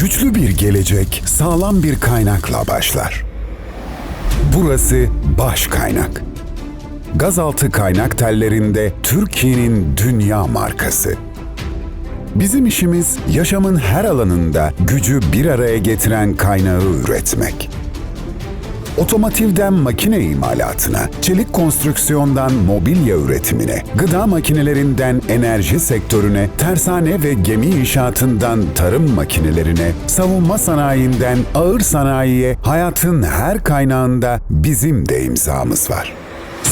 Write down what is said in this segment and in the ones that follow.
Güçlü bir gelecek sağlam bir kaynakla başlar. Burası Baş Kaynak. Gazaltı kaynak tellerinde Türkiye'nin dünya markası. Bizim işimiz yaşamın her alanında gücü bir araya getiren kaynağı üretmek. Otomotivden makine imalatına, çelik konstrüksiyondan mobilya üretimine, gıda makinelerinden enerji sektörüne, tersane ve gemi inşaatından tarım makinelerine, savunma sanayinden ağır sanayiye hayatın her kaynağında bizim de imzamız var.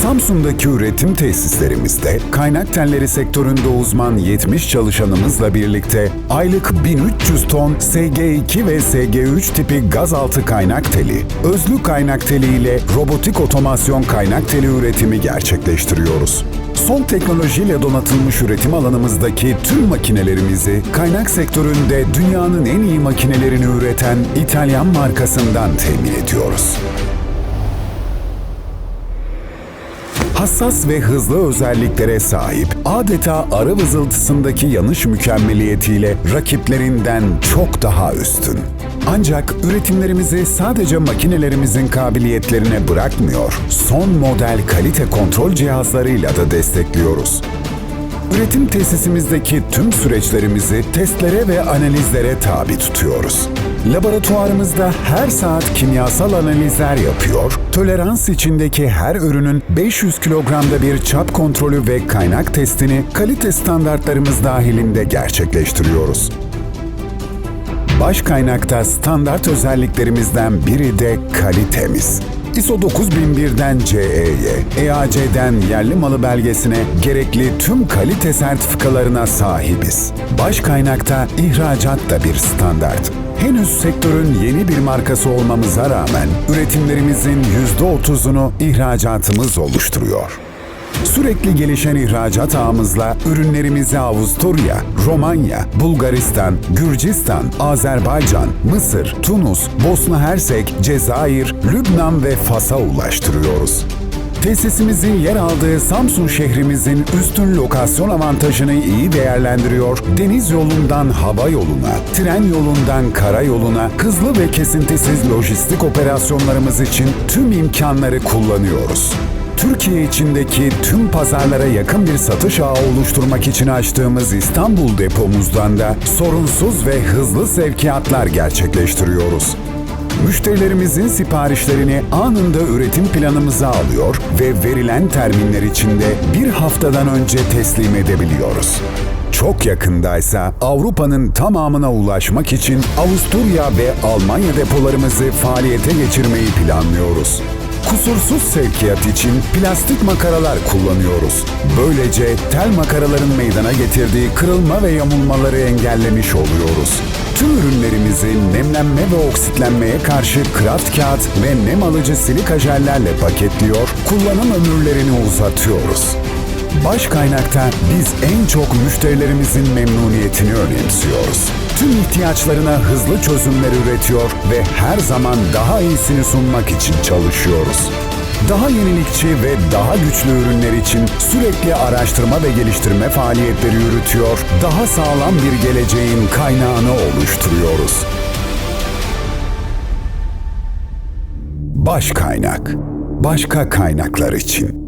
Samsun'daki üretim tesislerimizde kaynak telleri sektöründe uzman 70 çalışanımızla birlikte aylık 1300 ton SG2 ve SG3 tipi gazaltı kaynak teli, özlü kaynak teli ile robotik otomasyon kaynak teli üretimi gerçekleştiriyoruz. Son teknolojiyle donatılmış üretim alanımızdaki tüm makinelerimizi kaynak sektöründe dünyanın en iyi makinelerini üreten İtalyan markasından temin ediyoruz. Hassas ve hızlı özelliklere sahip, adeta arı vızıltısındaki yanış mükemmeliyetiyle rakiplerinden çok daha üstün. Ancak üretimlerimizi sadece makinelerimizin kabiliyetlerine bırakmıyor, son model kalite kontrol cihazlarıyla da destekliyoruz. Üretim tesisimizdeki tüm süreçlerimizi testlere ve analizlere tabi tutuyoruz. Laboratuvarımızda her saat kimyasal analizler yapıyor, tolerans içindeki her ürünün 500 kilogramda bir çap kontrolü ve kaynak testini kalite standartlarımız dahilinde gerçekleştiriyoruz. Baş kaynakta standart özelliklerimizden biri de kalitemiz. ISO 9001'den CE'ye, EAC'den yerli malı belgesine gerekli tüm kalite sertifikalarına sahibiz. Baş kaynakta ihracat da bir standart. Henüz sektörün yeni bir markası olmamıza rağmen üretimlerimizin %30'unu ihracatımız oluşturuyor. Sürekli gelişen ihracat ağımızla ürünlerimizi Avusturya, Romanya, Bulgaristan, Gürcistan, Azerbaycan, Mısır, Tunus, Bosna Hersek, Cezayir, Lübnan ve Fas'a ulaştırıyoruz. Tesisimizin yer aldığı Samsun şehrimizin üstün lokasyon avantajını iyi değerlendiriyor, deniz yolundan hava yoluna, tren yolundan kara yoluna hızlı ve kesintisiz lojistik operasyonlarımız için tüm imkanları kullanıyoruz. Türkiye içindeki tüm pazarlara yakın bir satış ağı oluşturmak için açtığımız İstanbul depomuzdan da sorunsuz ve hızlı sevkiyatlar gerçekleştiriyoruz. Müşterilerimizin siparişlerini anında üretim planımıza alıyor ve verilen terminler içinde bir haftadan önce teslim edebiliyoruz. Çok yakındaysa Avrupa'nın tamamına ulaşmak için Avusturya ve Almanya depolarımızı faaliyete geçirmeyi planlıyoruz. Kusursuz sevkiyat için plastik makaralar kullanıyoruz. Böylece tel makaraların meydana getirdiği kırılma ve yamulmaları engellemiş oluyoruz. Tüm ürünlerimizi nemlenme ve oksitlenmeye karşı kraft kağıt ve nem alıcı silika jellerle paketliyor, kullanım ömürlerini uzatıyoruz. Baş kaynakta biz en çok müşterilerimizin memnuniyetini önemsiyoruz. Tüm ihtiyaçlarına hızlı çözümler üretiyor ve her zaman daha iyisini sunmak için çalışıyoruz. Daha yenilikçi ve daha güçlü ürünler için sürekli araştırma ve geliştirme faaliyetleri yürütüyor, daha sağlam bir geleceğin kaynağını oluşturuyoruz. Baş kaynak. Başka kaynaklar için.